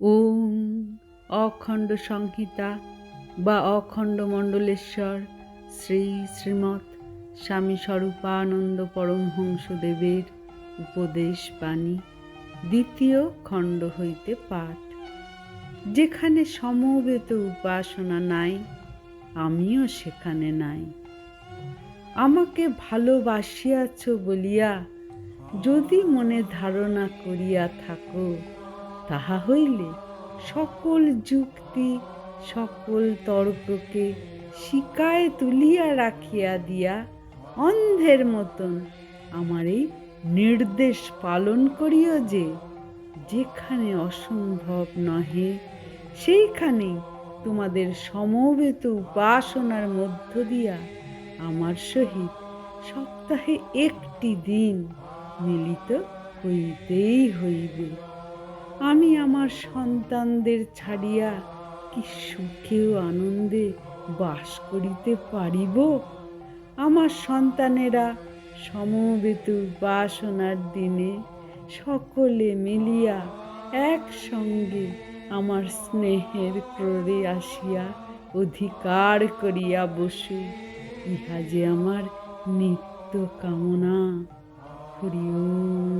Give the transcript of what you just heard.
ওম অখণ্ড সংহিতা বা অখণ্ড মণ্ডলেশ্বর শ্রী শ্রীমৎ স্বামী স্বরূপানন্দ পরমহংসদেবের উপদেশ বাণী, দ্বিতীয় খণ্ড হইতে পাঠ। যেখানে সমবেত উপাসনা নাই, আমিও সেখানে নাই। আমাকে ভালোবাসিয়াছ বলিয়া যদি মনে ধারণা করিয়া থাকো তাহা হইলে সকল যুক্তি, সকল তর্ককে শিকায় তুলিয়া রাখিয়া দিয়া অন্ধের মতন আমার এই নির্দেশ পালন করিও যে, যেখানে অসম্ভব নহে, সেইখানেই তোমাদের সমবেত উপাসনার মধ্য দিয়া আমার সহিত সপ্তাহে একটি দিন মিলিত হইতেই হইবে। আমি আমার সন্তানদের ছাড়িয়া কি সুখে ও আনন্দে বাস করিতে পারিব? আমার সন্তানেরা সমবেত উপাসনার দিনে সকলে মিলিয়া একসঙ্গে আমার স্নেহের ক্রোড়ে আসিয়া অধিকার করিয়া বসু, ইহা যে আমার নিত্য কামনা। হরি ওম।